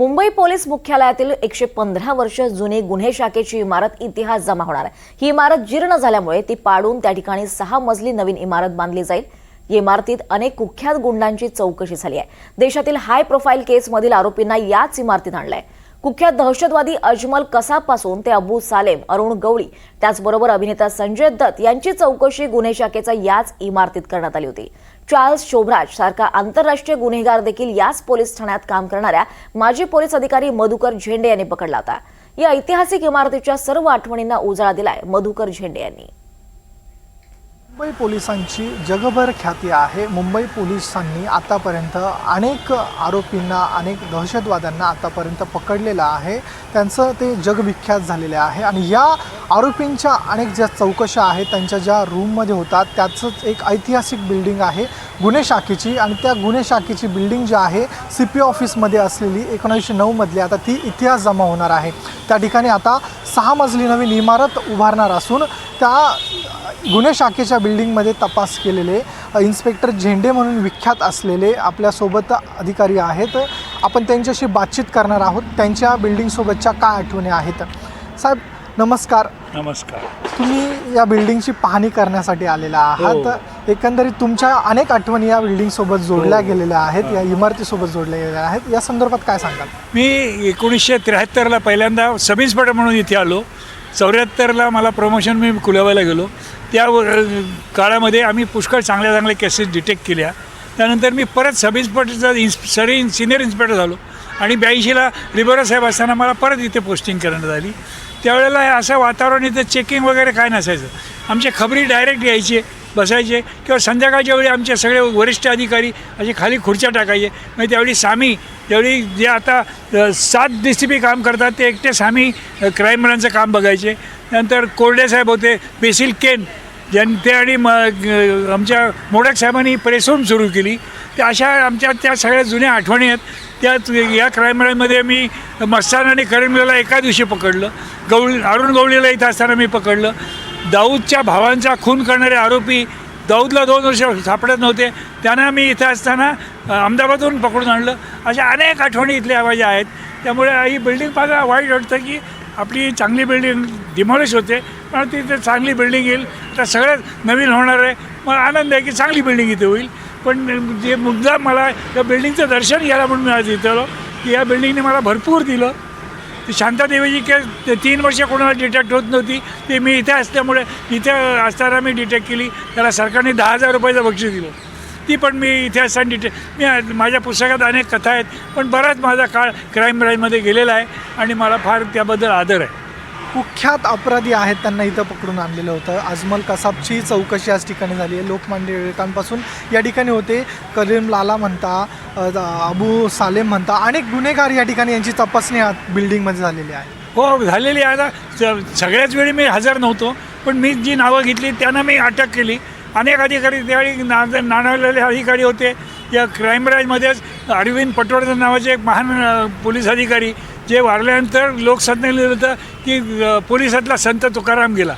Mumbai police मुख्यालयातील एकशे पंधरा वर्ष जुनी गुन्हे शाखेची इमारत इतिहास जमा होणार आहे. ही इमारत जीर्ण झाल्यामुळे ती पाडून त्या ठिकाणी सहा मजली नवीन इमारत बांधली जाईल. या इमारतीत अनेक कुख्यात गुंडांची चौकशी झाली आहे. देशातील हाय प्रोफाईल केसमधील आरोपींना याच इमारतीत आणलंय. कुख्यात दहशतवादी अजमल कसाबपासून ते अबू सालेम अरुण गवळी त्याचबरोबर अभिनेता संजय दत्त यांची चौकशी गुन्हे शाखेचा याच इमारतीत करण्यात आली होती. चार्ल्स शोभराज सारखा आंतरराष्ट्रीय गुन्हेगार देखील याच पोलीस ठाण्यात काम करणाऱ्या माजी पोलीस अधिकारी मधुकर झेंडे यांनी पकडला होता. या ऐतिहासिक इमारतीच्या सर्व आठवणींना उजाळा दिलाय मधुकर झेंडे यांनी. मुंबई पोलिसांची जगभर ख्याती आहे. मुंबई पोलिसांनी आतापर्यंत अनेक आरोपींना अनेक दहशतवाद्यांना आतापर्यंत पकडलेलं आहे. त्यांचं ते जगविख्यात झालेले आहे. आणि या आरोपींच्या अनेक ज्या चौकशा आहेत त्यांच्या ज्या रूममध्ये होतात त्याचंच एक ऐतिहासिक बिल्डिंग आहे गुन्हे शाखेची. आणि त्या गुन्हे शाखेची बिल्डिंग जी आहे सी पी ऑफिसमध्ये असलेली एकोणीसशे नऊमधली आता ती इतिहास जमा होणार आहे. त्या ठिकाणी आता सहा मजली नवीन इमारत उभारणार असून त्या गुन्हे शाखेच्या बिल्डिंगमध्ये तपास केलेले इन्स्पेक्टर झेंडे म्हणून विख्यात असलेले आपल्यासोबत अधिकारी आहेत. आपण त्यांच्याशी बातचीत करणार आहोत. त्यांच्या बिल्डिंगसोबतच्या काय आठवणी आहेत? साहेब नमस्कार. नमस्कार. तुम्ही या बिल्डिंगची पाहणी करण्यासाठी आलेला आहात. एकंदरीत तुमच्या अनेक आठवणी या बिल्डिंगसोबत जोडल्या हो. गेलेल्या आहेत. या इमारतीसोबत जोडल्या गेलेल्या आहेत. या संदर्भात काय सांगाल? मी एकोणीसशे त्र्याहत्तरला पहिल्यांदा सब इन्स्पेक्टर म्हणून इथे आलो. चौऱ्याहत्तरला मला प्रमोशन मी कुलाबाला गेलो. त्या काळामध्ये आम्ही पुष्कळ चांगल्या चांगल्या केसेस डिटेक्ट केल्या. त्यानंतर मी परत सब इन्स्पेक्टरचा इन्स सरी सिनियर इन्स्पेक्टर झालो. आणि ब्याऐंशीला रिबोरा साहेब असताना मला परत इथे पोस्टिंग करण्यात आली. त्यावेळेला असं वातावरण इथं चेकिंग वगैरे काय नसायचं. आमची खबरी डायरेक्ट यायचे. बसायचे किंवा संध्याकाळच्या वेळी आमचे सगळे वरिष्ठ अधिकारी असे खाली खुर्च्या टाकायचे. म्हणजे त्यावेळी सामी त्यावेळी जे आता सात डी सी पी काम करतात ते एकटे सामी क्राईम ब्रांचं काम बघायचे. नंतर कोरडे साहेब होते बेसिल केन ज्यां ते आणि म आमच्या मोडक साहेबांनी प्रेसरूम सुरू केली. त्या अशा आमच्या त्या सगळ्या जुन्या आठवणी आहेत. त्यात या क्राईम मी मस्तान आणि करीमला एका दिवशी पकडलं. गवळी अरुण गवळीला इथं असताना मी पकडलं. दाऊदच्या भावांचा खून करणारे आरोपी दाऊदला दोन वर्ष सापडत नव्हते. त्यांना मी इथं असताना अहमदाबादहून पकडून आणलं. अशा अनेक आठवणी इथल्या माझ्या आहेत. त्यामुळे ही बिल्डिंग पाहता वाईट वाटतं की आपली चांगली बिल्डिंग डिमॉलिश होते. पण तिथे चांगली बिल्डिंग येईल. तर सगळं नवीन होणार आहे. मग आनंद आहे की चांगली बिल्डिंग इथे होईल. पण जे मुद्दा मला या बिल्डिंगचं दर्शन घ्यायला म्हणून मी आज इथं आलो की या बिल्डिंगने मला भरपूर दिलं. ती शांतादेवीची केस ते तीन वर्ष कोणाला डिटेक्ट होत नव्हती. ते मी इथे असल्यामुळे इथे असताना मी डिटेक्ट केली. त्याला सरकारने दहा हजार रुपयाचं बक्षीस दिलं. ती पण मी इथे असताना डिटेक्ट मी माझ्या पुस्तकात अनेक कथा आहेत पण बराच माझा काळ क्राईम ब्राईममध्ये गेलेला आहे आणि मला फार त्याबद्दल आदर आहे. कुख्यात अपराधी आहेत त्यांना इथं पकडून आणलेलं होतं. अजमल कसाबची चौकशी आज ठिकाणी झाली आहे. लोकमान्य टिळकांपासून या ठिकाणी होते. करीम लाला म्हणता अबू सालेम म्हणता अनेक गुन्हेगार या ठिकाणी यांची तपासणी या बिल्डिंगमध्ये झालेली आहे. हो झालेली आहे. आता सगळ्याच वेळी मी हजर नव्हतो पण मी जी नावं घेतली त्यांना मी अटक केली. अनेक अधिकारी त्यावेळी ना नाणवलेले अधिकारी होते. या क्राईम ब्रांचमध्येच अरविंद पटवर्धन नावाचे एक महान पोलीस अधिकारी जे वारल्यानंतर लोकसत्तेने लिहिलं होतं की पोलिसातला संत तुकाराम गेला.